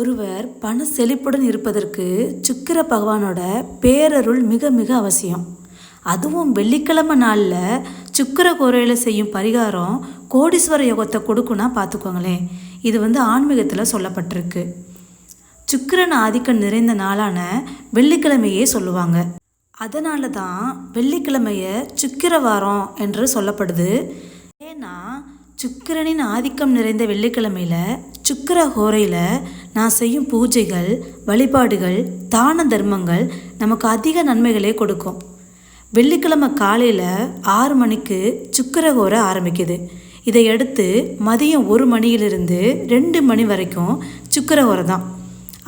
ஒருவர் பண செழிப்புடன் இருப்பதற்கு சுக்கிர பகவானோட பேரருள் மிக மிக அவசியம். அதுவும் வெள்ளிக்கிழமை நாளில் சுக்கிர கோரையில் செய்யும் பரிகாரம் கோடீஸ்வர யோகத்தை கொடுக்குன்னா பார்த்துக்கோங்களேன். இது வந்து ஆன்மீகத்தில் சொல்லப்பட்டிருக்கு. சுக்கிரன் ஆதிக்கம் நிறைந்த நாளான வெள்ளிக்கிழமையே சொல்லுவாங்க. அதனால தான் வெள்ளிக்கிழமையை சுக்கிர வாரம் என்று சொல்லப்படுது. ஏன்னா சுக்கிரனின் ஆதிக்கம் நிறைந்த வெள்ளிக்கிழமையில சுக்கிர ஹோரையில் நான் செய்யும் பூஜைகள் வழிபாடுகள் தான தர்மங்கள் நமக்கு அதிக நன்மைகளே கொடுக்கும். வெள்ளிக்கிழமை காலையில் ஆறு மணிக்கு சுக்கிர ஹோரை ஆரம்பிக்குது. இதையடுத்து மதியம் ஒரு மணியிலிருந்து ரெண்டு மணி வரைக்கும் சுக்கிர ஹோரை தான்.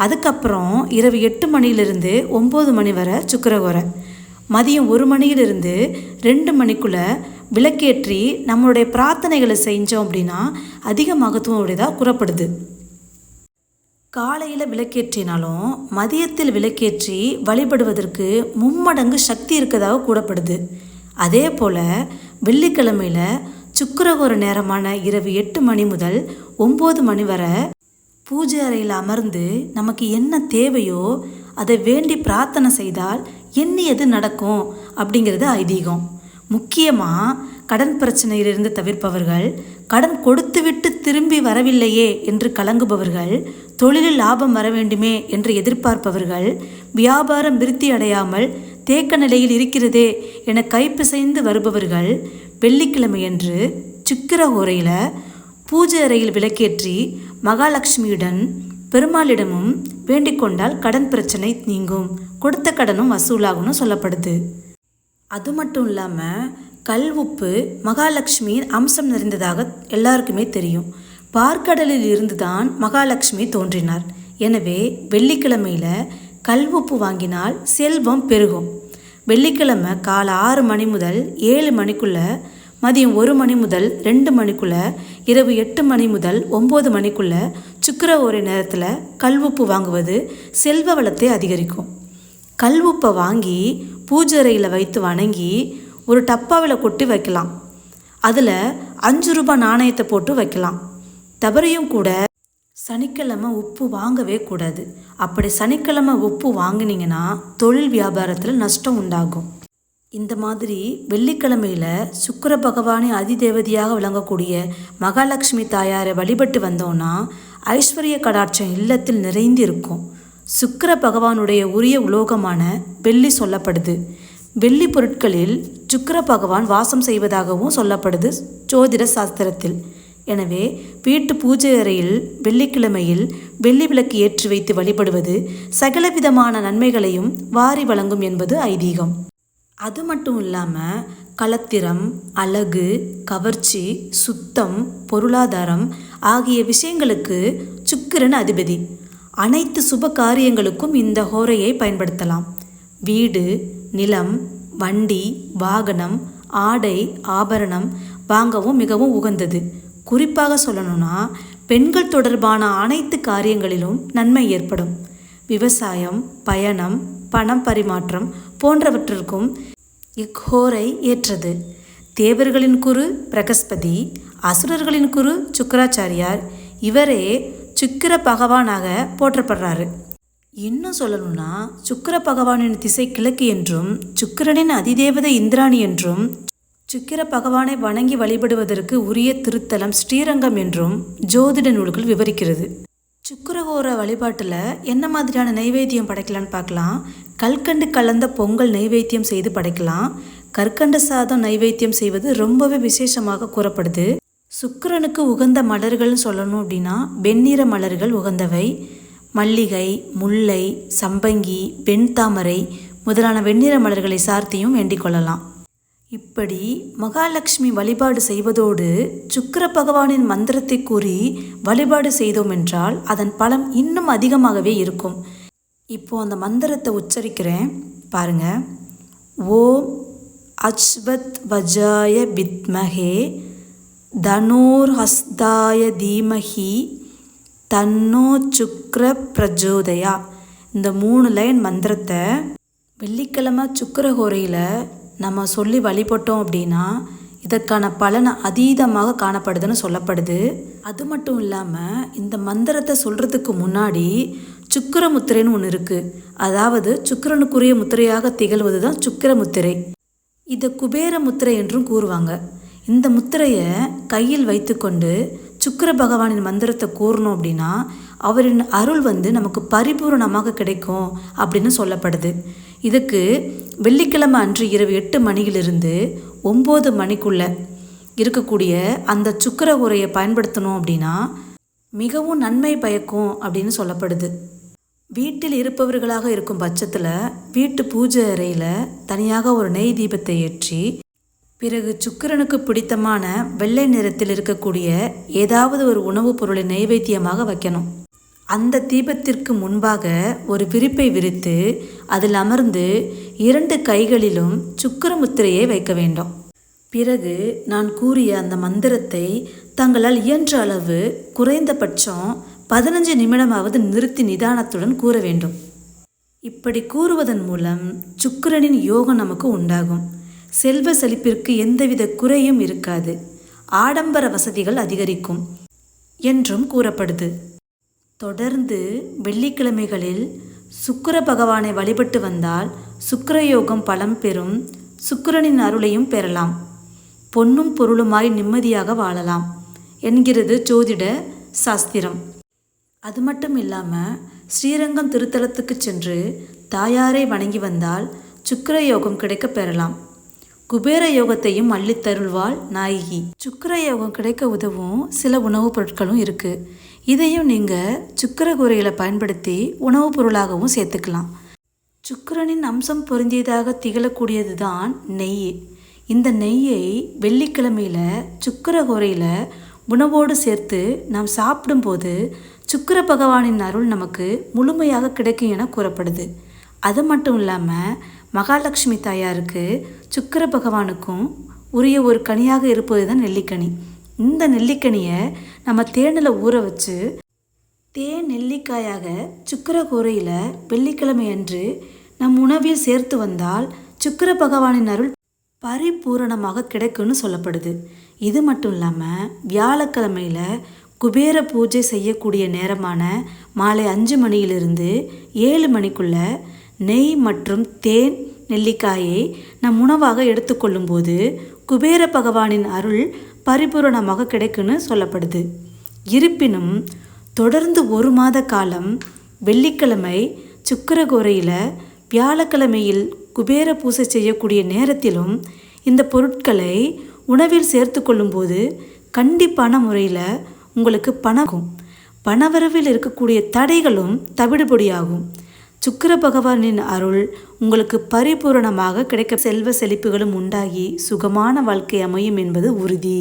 அதுக்கப்புறம் இரவு எட்டு மணியிலிருந்து ஒம்பது மணி வரை சுக்கிரகோரை மதியம் ஒரு மணியிலிருந்து ரெண்டு மணிக்குள்ளே விளக்கேற்றி நம்மளுடைய பிரார்த்தனைகளை செஞ்சோம் அப்படின்னா அதிக மகத்துவம் உடையதாக கூறப்படுது. காலையில் விளக்கேற்றினாலும் மதியத்தில் விளக்கேற்றி வழிபடுவதற்கு மும்மடங்கு சக்தி இருக்கதாக கூறப்படுது. அதே போல் வெள்ளிக்கிழமையில் சுக்கரகோர நேரமான இரவு எட்டு மணி முதல் ஒம்பது மணி வரை பூஜை அறையில் அமர்ந்து நமக்கு என்ன தேவையோ அதை வேண்டி பிரார்த்தனை செய்தால் எண்ணியது நடக்கும் அப்படிங்கிறது ஐதீகம். முக்கியமாக கடன் பிரச்சனையிலிருந்து தவிர்ப்பவர்கள் கடன் கொடுத்துவிட்டு திரும்பி வரவில்லையே என்று கலங்குபவர்கள் தொழிலில் லாபம் வர வேண்டுமே என்று எதிர்பார்ப்பவர்கள் வியாபாரம் விருத்தி அடையாமல் தேக்க நிலையில் இருக்கிறதே என கைப்பிசைந்து வருபவர்கள் வெள்ளிக்கிழமையன்று சுக்கிர உரையில் பூஜை அறையில் விளக்கேற்றி மகாலட்சுமியுடன் பெருமாளிடமும் வேண்டிக் கொண்டால் கடன் பிரச்சனை நீங்கும். கொடுத்த கடனும் வசூலாகும்னு சொல்லப்படுது. அது மட்டும் இல்லாமல் கல் உப்பு மகாலட்சுமியின் அம்சம் நிறைந்ததாக எல்லாருக்குமே தெரியும். பார்க்கடலில் இருந்துதான் மகாலட்சுமி தோன்றினார். எனவே வெள்ளிக்கிழமையில் கல் உப்பு வாங்கினால் செல்வம் பெருகும். வெள்ளிக்கிழமை காலை ஆறு மணி முதல் ஏழு மணிக்குள்ளே மதியம் ஒரு மணி முதல் ரெண்டு மணிக்குள்ளே இரவு எட்டு மணி முதல் ஒம்பது மணிக்குள்ளே சுக்கர ஒரு நேரத்தில் கல்வுப்பு வாங்குவது செல்வ வளத்தை அதிகரிக்கும். கல்வுப்பை வாங்கி பூஜை வைத்து வணங்கி ஒரு டப்பாவில் கொட்டி வைக்கலாம். அதில் அஞ்சு ரூபாய் நாணயத்தை போட்டு வைக்கலாம். தவறையும் கூட சனிக்கிழமை உப்பு வாங்கவே கூடாது. அப்படி சனிக்கிழமை உப்பு வாங்கினீங்கன்னா தொழில் வியாபாரத்தில் நஷ்டம் உண்டாகும். இந்த மாதிரி வெள்ளிக்கிழமையில் சுக்கிர பகவானை அதிதேவதியாக விளங்கக்கூடிய மகாலட்சுமி தாயாரை வழிபட்டு வந்தோன்னா ஐஸ்வர்ய கடாட்சம் இல்லத்தில் நிறைந்து இருக்கும் சுக்கர பகவானுடைய உரிய உலோகமான வெள்ளி சொல்லப்படுது. வெள்ளி பொருட்களில் சுக்கர பகவான் வாசம் செய்வதாகவும் சொல்லப்படுது ஜோதிட சாஸ்திரத்தில். எனவே வீட்டு பூஜை அறையில் வெள்ளிக்கிழமையில் வெள்ளி விளக்கு ஏற்றி வைத்து வழிபடுவது சகலவிதமான நன்மைகளையும் வாரி வழங்கும் என்பது ஐதீகம். அது மட்டும் இல்லாமல் கலத்திரம் அழகு கவர்ச்சி சுத்தம் பொருளாதாரம் ஆகிய விஷயங்களுக்கு சுக்கிரன் அதிபதி. அனைத்து சுப காரியங்களுக்கும் இந்த ஹோரையை பயன்படுத்தலாம். வீடு நிலம் வண்டி வாகனம் ஆடை ஆபரணம் வாங்கவும் மிகவும் உகந்தது. குறிப்பாக சொல்லணும்னா பெண்கள் தொடர்பான அனைத்து காரியங்களிலும் நன்மை ஏற்படும். விவசாயம் பயணம் பணம் பரிமாற்றம் போன்றவற்றிற்கும் இக்கோரை ஏற்றது. தேவர்களின் குரு பிரகஸ்பதி அசுரர்களின் குரு சுக்கராச்சாரியார் இவரே சுக்கிர பகவானாக போற்றப்படுறாரு. இன்னும் சொல்லணும்னா சுக்கிர பகவானின் திசை கிழக்கு என்றும் சுக்கிரனின் அதிதேவதை இந்திராணி என்றும் சுக்கிர பகவானை வணங்கி வழிபடுவதற்கு உரிய திருத்தலம் ஸ்ரீரங்கம் என்றும் ஜோதிட நூல்கள் விவரிக்கிறது. சுக்கிரகோர வழிபாட்டில் என்ன மாதிரியான நைவேத்தியம் படைக்கலான்னு பார்க்கலாம். கல்கண்டு கலந்த பொங்கல் நைவேத்தியம் செய்து படைக்கலாம். கற்கண்டு சாதம் நைவேத்தியம் செய்வது ரொம்பவே விசேஷமாக கூறப்படுது. சுக்கரனுக்கு உகந்த மலர்கள்னு சொல்லணும் அப்படின்னா வெண்ணிற மலர்கள் உகந்தவை மல்லிகை முல்லை சம்பங்கி வெண்தாமரை முதலான வெண்ணிற மலர்களை சார்த்தியும் வேண்டிக் கொள்ளலாம். இப்படி மகாலட்சுமி வழிபாடு செய்வதோடு சுக்கர பகவானின் மந்திரத்தை கூறி வழிபாடு செய்தோம் என்றால் அதன் பலம் இன்னும் அதிகமாகவே இருக்கும். இப்போ அந்த மந்திரத்தை உச்சரிக்கிறேன். பாருங்க. ஓம் அஜ்வத் வஜாய வித்மஹே தனூர் ஹஸ்தாய தீமஹி தன்னோ சுக்ர பிரஜோதயா. இந்த மூணு லைன் மந்திரத்தை வெள்ளிக்கிழமை சுக்கிரஹோரையில் நம்ம சொல்லி வழிபட்டோம் அப்படின்னா இதற்கான பலனை அதீதமாக காணப்படுதுன்னு சொல்லப்படுது. அது மட்டும் இல்லாமல் இந்த மந்திரத்தை சொல்கிறதுக்கு முன்னாடி சுக்கிர முத்திரைன்னு ஒன்று இருக்குது அதாவது சுக்கரனுக்குரிய முத்திரையாக திகழ்வது தான் சுக்கிர முத்திரை இதை குபேர முத்திரை என்றும் கூறுவாங்க. இந்த முத்திரையை கையில் வைத்துக்கொண்டு சுக்கிர பகவானின் மந்திரத்தை கூறணும் அப்படின்னா அவரின் அருள் வந்து நமக்கு பரிபூரணமாக கிடைக்கும் அப்படின்னு சொல்லப்படுது. இதுக்கு வெள்ளிக்கிழமை அன்று இரவு எட்டு மணியிலிருந்து ஒம்பது மணிக்குள்ள இருக்கக்கூடிய அந்த சுக்கிர உரையை பயன்படுத்தணும் அப்படின்னா மிகவும் நன்மை பயக்கும் அப்படின்னு சொல்லப்படுது. வீட்டில் இருப்பவர்களாக இருக்கும் பட்சத்தில் வீட்டு பூஜை அறையில் தனியாக ஒரு நெய் தீபத்தை ஏற்றி பிறகு சுக்கரனுக்கு பிடித்தமான வெள்ளை நிறத்தில் இருக்கக்கூடிய ஏதாவது ஒரு உணவுப் பொருளை நைவேத்தியமாக வைக்கணும். அந்த தீபத்திற்கு முன்பாக ஒரு விரிப்பை விரித்து அதில் அமர்ந்து இரண்டு கைகளிலும் சுக்கிர முத்திரையை வைக்க வேண்டும். பிறகு நான் கூறிய அந்த மந்திரத்தை தங்களால் இயன்ற அளவு குறைந்தபட்சம் பதினஞ்சு நிமிடமாவது நிறுத்தி நிதானத்துடன் கூற வேண்டும். இப்படி கூறுவதன் மூலம் சுக்கிரனின் யோகம் நமக்கு உண்டாகும். செல்வ செழிப்பிற்கு எந்தவித குறையும் இருக்காது. ஆடம்பர வசதிகள் அதிகரிக்கும் என்றும் கூறப்படுது. தொடர்ந்து வெள்ளிக்கிழமைகளில் சுக்கர பகவானை வழிபட்டு வந்தால் சுக்கரயோகம் பலம் பெறும் சுக்கிரனின் அருளையும் பெறலாம். பொன்னும் பொருளுமாய் நிம்மதியாக வாழலாம் என்கிறது ஜோதிட சாஸ்திரம். அது மட்டும் இல்லாமல் ஸ்ரீரங்கம் திருத்தலத்துக்கு சென்று தாயாரை வணங்கி வந்தால் சுக்கிர யோகம் கிடைக்க பெறலாம். குபேர யோகத்தையும் அள்ளித்தருள்வாள் நாயகி. சுக்கர யோகம் கிடைக்க உதவும் சில உணவுப் பொருட்களும் இருக்குது இதையும் நீங்கள் சுக்கிர குறையில் பயன்படுத்தி உணவுப் பொருளாகவும் சேர்த்துக்கலாம். சுக்கரனின் அம்சம் பொருந்தியதாக திகழக்கூடியது தான் நெய். இந்த நெய்யை வெள்ளிக்கிழமையில் சுக்கிர குறையில் உணவோடு சேர்த்து நாம் சாப்பிடும்போது சுக்கர பகவானின் அருள் நமக்கு முழுமையாக கிடைக்கும் என கூறப்படுது. அது மட்டும் இல்லாமல் மகாலட்சுமி தாயாருக்கு சுக்கிர பகவானுக்கும் உரிய ஒரு கனியாக இருப்பது தான் நெல்லிக்கனி. இந்த நெல்லிக்கனியை நம்ம தேனில் ஊற வச்சு தேன் நெல்லிக்காயாக சுக்கிர கூரையில் வெள்ளிக்கிழமை அன்று நம் உணவில் சேர்த்து வந்தால் சுக்கிர பகவானின் அருள் பரிபூரணமாக கிடைக்கும்னு சொல்லப்படுது. இது மட்டும் இல்லாமல் வியாழக்கிழமையில் குபேர பூஜை செய்யக்கூடிய நேரமான மாலை அஞ்சு மணியிலிருந்து ஏழு மணிக்குள்ளே நெய் மற்றும் தேன் நெல்லிக்காயை நம் உணவாக எடுத்துக்கொள்ளும்போது குபேர பகவானின் அருள் பரிபூரணமாக கிடைக்குன்னு சொல்லப்படுது. இருப்பினும் தொடர்ந்து ஒரு மாத காலம் வெள்ளிக்கிழமை சுக்கரகோரையில் வியாழக்கிழமையில் குபேர பூசை செய்யக்கூடிய நேரத்திலும் இந்த பொருட்களை உணவில் சேர்த்து கொள்ளும்போது கண்டிப்பான முறையில் உங்களுக்கு பணம் பணவரவில் இருக்கக்கூடிய தடைகளும் தவிடுபடியாகும். சுக்கர பகவானின் அருள் உங்களுக்கு பரிபூரணமாக கிடைக்க செல்வ செழிப்புகளும் உண்டாகி சுகமான வாழ்க்கை அமையும் என்பது உறுதி.